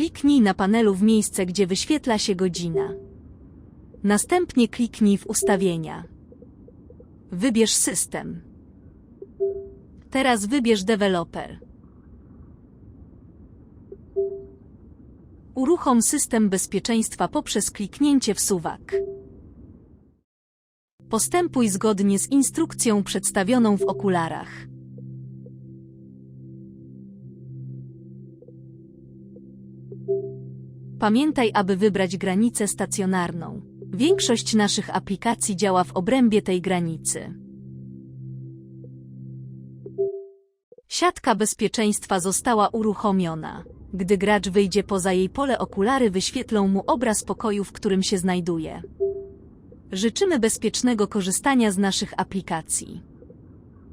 Kliknij na panelu w miejsce, gdzie wyświetla się godzina. Następnie kliknij w ustawienia. Wybierz system. Teraz wybierz deweloper. Uruchom system bezpieczeństwa poprzez kliknięcie w suwak. Postępuj zgodnie z instrukcją przedstawioną w okularach. Pamiętaj, aby wybrać granicę stacjonarną. Większość naszych aplikacji działa w obrębie tej granicy. Siatka bezpieczeństwa została uruchomiona. Gdy gracz wyjdzie poza jej pole okulary wyświetlą mu obraz pokoju, w którym się znajduje. Życzymy bezpiecznego korzystania z naszych aplikacji.